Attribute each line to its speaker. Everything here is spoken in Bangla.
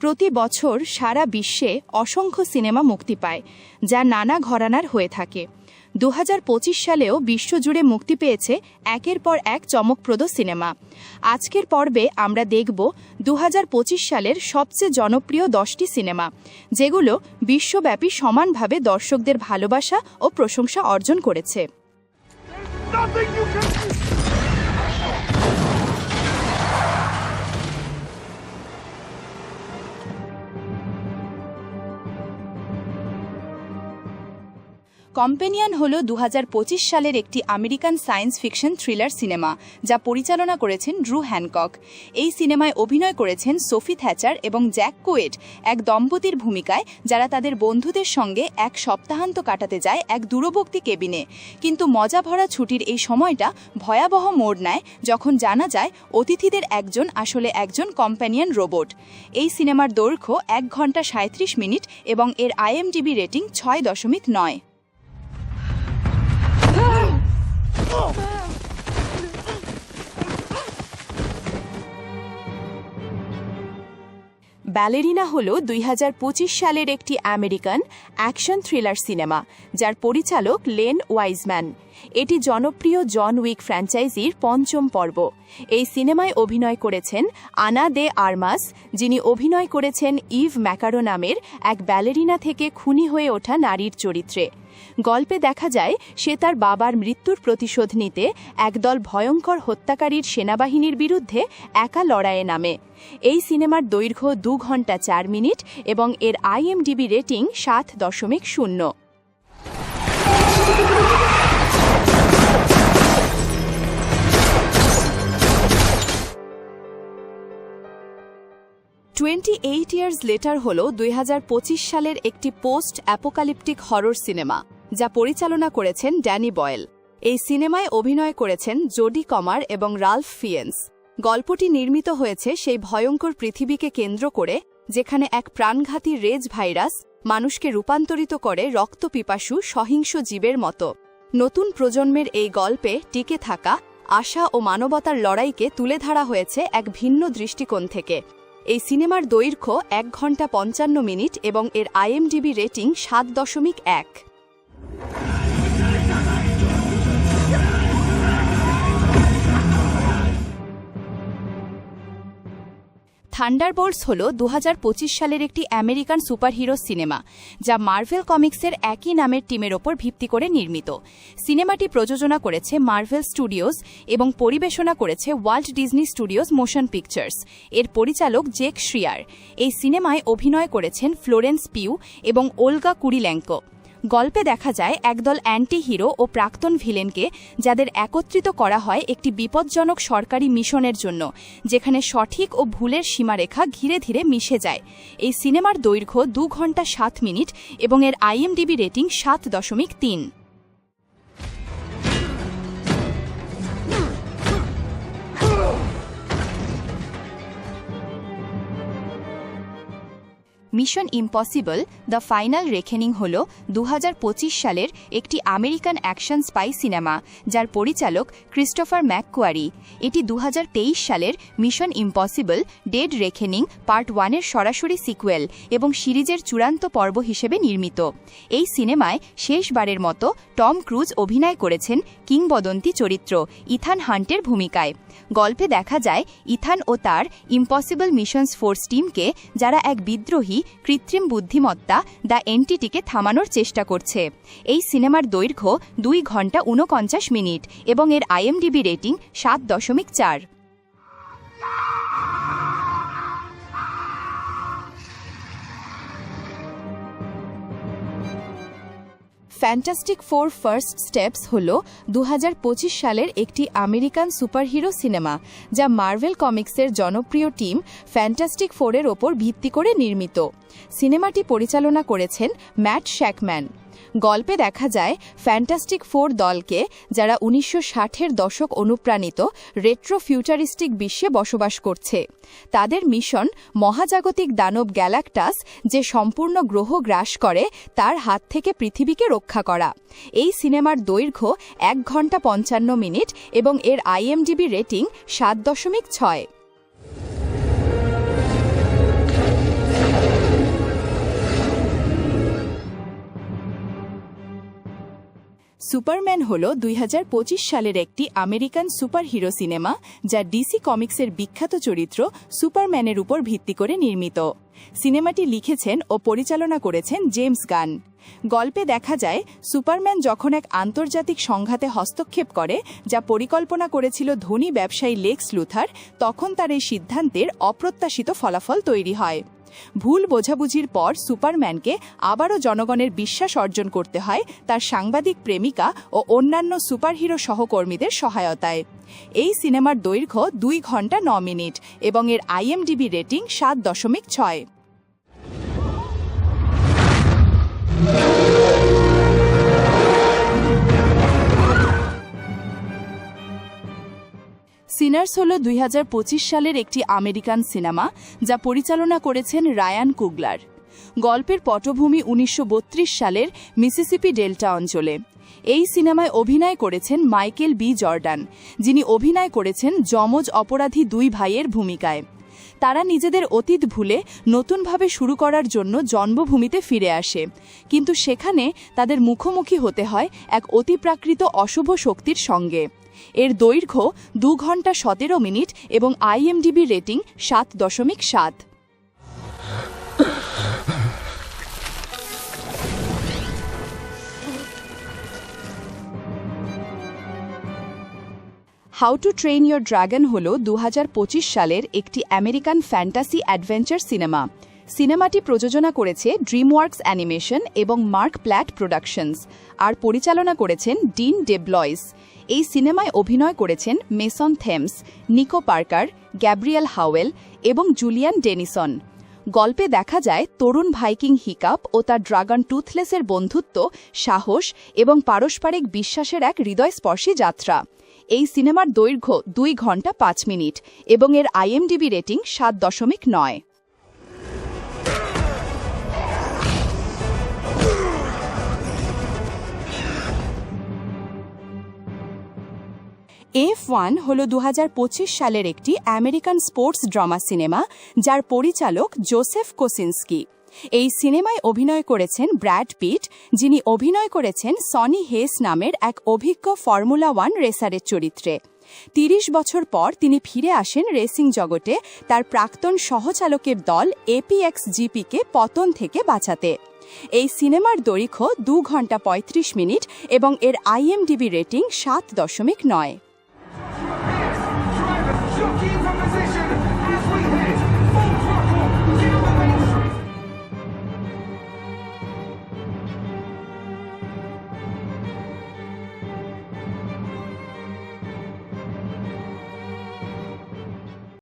Speaker 1: প্রতি বছর সারা বিশ্বে অসংখ্য সিনেমা মুক্তি পায়, যা নানা ঘরানার হয়ে থাকে। দু হাজার পঁচিশ সালেও বিশ্বজুড়ে মুক্তি পেয়েছে একের পর এক চমকপ্রদ সিনেমা। আজকের পর্বে আমরা দেখব দু হাজার পঁচিশ সালের সবচেয়ে জনপ্রিয় দশটি সিনেমা, যেগুলো বিশ্বব্যাপী সমানভাবে দর্শকদের ভালোবাসা ও প্রশংসা অর্জন করেছে। কম্পেনিয়ান হল দু হাজার পঁচিশ সালের একটি American science fiction thriller cinema, যা পরিচালনা করেছেন ড্রু হ্যানকক। এই সিনেমায় অভিনয় করেছেন সোফি থ্যাচার এবং জ্যাক কোয়েট, এক দম্পতির ভূমিকায়, যারা তাদের বন্ধুদের সঙ্গে এক সপ্তাহান্ত কাটাতে যায় এক দূরবর্তী কেবিনে। কিন্তু মজা ভরা ছুটির এই সময়টা ভয়াবহ মোড় নেয় যখন জানা যায় অতিথিদের একজন আসলে একজন কম্প্যানিয়ন রোবট। এই সিনেমার দৈর্ঘ্য এক ঘণ্টা সাঁত্রিশ মিনিট এবং এর আইএমডিবি রেটিং ছয় দশমিক নয়। ব্যালেরিনা হল দুই হাজার পঁচিশ সালের একটি আমেরিকান অ্যাকশন থ্রিলার সিনেমা, যার পরিচালক লেন ওয়াইজম্যান। এটি জনপ্রিয় জন উইক ফ্র্যাঞ্চাইজির পঞ্চম পর্ব। এই সিনেমায় অভিনয় করেছেন আনা দে আরমাস, যিনি অভিনয় করেছেন ইভ ম্যাকারো নামের এক ব্যালেরিনা থেকে খুনি হয়ে ওঠা নারীর চরিত্রে। গল্পে দেখা যায়, সে তার বাবার মৃত্যুর প্রতিশোধ নিতে একদল ভয়ঙ্কর হত্যাকারীর সেনাবাহিনীর বিরুদ্ধে একা লড়াইয়ে নামে। এই সিনেমার দৈর্ঘ্য দু ঘণ্টা চার মিনিট এবং এর আইএমডিবি রেটিং সাত দশমিক শূন্য। টোয়েন্টি এইট ইয়ার্স লেটার হল দুই হাজার পঁচিশ সালের একটি পোস্ট অ্যাপোকালিপটিক হরর সিনেমা যা পরিচালনা করেছেন ড্যানি বয়েল এই সিনেমায় অভিনয় করেছেন জোডি কমার এবং রালফ ফিয়েন্স গল্পটি নির্মিত হয়েছে সেই ভয়ঙ্কর পৃথিবীকে কেন্দ্র করে, যেখানে এক প্রাণঘাতী রেজ ভাইরাস মানুষকে রূপান্তরিত করে রক্তপিপাসু সহিংস জীবের মতো। নতুন প্রজন্মের এই গল্পে টিকে থাকা, আশা ও মানবতার লড়াইকে তুলে ধরা হয়েছে এক ভিন্ন দৃষ্টিকোণ থেকে। এই সিনেমার দৈর্ঘ্য এক ঘণ্টা পঞ্চান্ন মিনিট এবং এর আইএমডিবি রেটিং সাত দশমিক এক। থান্ডারবোল্টস হল দু হাজার পঁচিশ সালের একটি আমেরিকান সুপারহিরো সিনেমা, যা মার্ভেল কমিক্সের একই নামের টিমের ওপর ভিত্তি করে নির্মিত। সিনেমাটি প্রযোজনা করেছে মার্ভেল স্টুডিওজ এবং পরিবেশনা করেছে Walt Disney Studios Motion Pictures. এর পরিচালক জেক শ্রিয়ার। এই সিনেমায় অভিনয় করেছেন ফ্লোরেন্স পিউ এবং ওলগা কুরিল্যাঙ্কো। গল্পে দেখা যায় একদল অ্যান্টি হিরো ও প্রাক্তন ভিলেনকে যাদের একত্রিত করা হয় একটি বিপজ্জনক সরকারি মিশনের জন্য, যেখানে সঠিক ও ভুলের সীমারেখা ধীরে ধীরে মিশে যায়। এই সিনেমার দৈর্ঘ্য দু ঘণ্টা সাত মিনিট এবং এর আইএমডিবি রেটিং সাত দশমিক তিন। Mission Impossible the Final Reckoning হল দু হাজার পঁচিশ সালের একটি আমেরিকান অ্যাকশন স্পাই সিনেমা, যার পরিচালক ক্রিস্টোফার ম্যাককোয়ারি এটি দু হাজার তেইশ সালের Mission Impossible Dead Reckoning Part ওয়ানের সরাসরি সিকুয়েল এবং সিরিজের চূড়ান্ত পর্ব হিসেবে নির্মিত। এই সিনেমায় শেষবারের মতো টম ক্রুজ অভিনয় করেছেন কিংবদন্তি চরিত্র ইথান হান্টের ভূমিকায়। গল্পে দেখা যায়, ইথান ও তার ইম্পসিবল মিশনস ফোর্স টিমকে যারা এক বিদ্রোহী কৃত্রিম বুদ্ধিমত্তা দ্য এনটিটিকে থামানোর চেষ্টা করছে। এই সিনেমার দৈর্ঘ্য দুই ঘণ্টা ঊনপঞ্চাশ মিনিট এবং এর আইএমডিবি রেটিং সাত দশমিক চার। ফ্যান্টাস্টিক ফোর ফার্স্ট স্টেপস হল দু হাজার পঁচিশ সালের একটি আমেরিকান সুপারহিরো সিনেমা, যা মার্ভেল কমিক্সের জনপ্রিয় টিম ফ্যান্টাস্টিক ফোরের ওপর ভিত্তি করে নির্মিত। সিনেমাটি পরিচালনা করেছেন ম্যাট শ্যাকম্যান। গল্পে দেখা যায় ফ্যান্টাস্টিক ফোর দলকে, যারা উনিশশো ষাটের দশক অনুপ্রাণিত রেট্রো ফিউচারিস্টিক বিশ্বে বসবাস করছে। তাদের মিশন মহাজাগতিক দানব গ্যালাক্টাস যে সম্পূর্ণ গ্রহ গ্রাস করে, তার হাত থেকে পৃথিবীকে রক্ষা করা। এই সিনেমার দৈর্ঘ্য এক ঘণ্টা পঞ্চান্ন মিনিট এবং এর আইএমডিবি রেটিং সাত দশমিক ছয়। সুপারম্যান হল দুই হাজার পঁচিশ সালের একটি আমেরিকান সুপারহিরো সিনেমা, যা ডিসি কমিক্সের বিখ্যাত চরিত্র সুপারম্যানের উপর ভিত্তি করে নির্মিত। সিনেমাটি লিখেছেন ও পরিচালনা করেছেন জেমস গান। গল্পে দেখা যায়, সুপারম্যান যখন এক আন্তর্জাতিক সংঘাতে হস্তক্ষেপ করে, যা পরিকল্পনা করেছিল ধনী ব্যবসায়ী লেক্স লুথার, তখন তার এই সিদ্ধান্তের অপ্রত্যাশিত ফলাফল তৈরি হয়। ভুল বোঝাবুঝির পর সুপারম্যানকে আবারও জনগণের বিশ্বাস অর্জন করতে হয় তার সাংবাদিক প্রেমিকা ও অন্যান্য সুপারহিরো সহকর্মীদের সহায়তায়। এই সিনেমার দৈর্ঘ্য দুই ঘণ্টা ন মিনিট এবং এর আইএমডিবি রেটিং সাত দশমিক ছয়। সিনার্স হল দুই হাজার পঁচিশ সালের একটি আমেরিকান সিনেমা যা পরিচালনা করেছেন রায়ান কুগলার। গল্পের পটভূমি উনিশশো বত্রিশ সালের মিসিসিপি ডেল্টা অঞ্চলে। এই সিনেমায় অভিনয় করেছেন মাইকেল বি জর্ডান, যিনি অভিনয় করেছেন যমজ অপরাধী দুই ভাইয়ের ভূমিকায়। তারা নিজেদের অতীত ভুলে নতুনভাবে শুরু করার জন্য জন্মভূমিতে ফিরে আসে। কিন্তু সেখানে তাদের মুখোমুখি হতে হয় এক অতিপ্রাকৃত অশুভ শক্তির সঙ্গে। এর দৈর্ঘ্য দু ঘণ্টা সতেরো মিনিট এবং আইএমডিবি রেটিং সাত দশমিক সাত। How to Train Your Dragon হল দু হাজার পঁচিশ সালের একটি আমেরিকান ফ্যান্টাসি অ্যাডভেঞ্চার সিনেমা। সিনেমাটি প্রযোজনা করেছে ড্রিমওয়ার্কস অ্যানিমেশন এবং মার্ক প্ল্যাট প্রোডাকশনস আর পরিচালনা করেছেন ডিন ডেবলয়েস এই সিনেমায় অভিনয় করেছেন Mason Thames Nico Parker Gabriel Howell এবং জুলিয়ান ডেনিসন গল্পে দেখা যায় তরুণ ভাইকিং হিকাপ ও তার ড্রাগন টুথলেসের বন্ধুত্ব, সাহস এবং পারস্পরিক বিশ্বাসের এক হৃদয়স্পর্শী যাত্রা। এই সিনেমার দৈর্ঘ্য দুই ঘণ্টা পাঁচ মিনিট এবং এর আইএমডিবি রেটিং সাত দশমিক নয়। এফ ওয়ান হল দুহাজার পঁচিশ সালের একটি আমেরিকান স্পোর্টস ড্রামা সিনেমা, যার পরিচালক জোসেফ কোসিনস্কি। এই সিনেমায় অভিনয় করেছেন ব্র্যাড পিট, যিনি অভিনয় করেছেন সনি হেস নামের এক অভিজ্ঞ ফর্মুলা ওয়ান রেসারের চরিত্রে। তিরিশ বছর পর তিনি ফিরে আসেন রেসিং জগতে তার প্রাক্তন সহচালকের দল এপিএক্স জিপিকে পতন থেকে বাঁচাতে। এই সিনেমার দৈর্ঘ্য দু ঘণ্টা ৩৫ মিনিট এবং এর আইএমডিবি রেটিং সাত দশমিক নয়।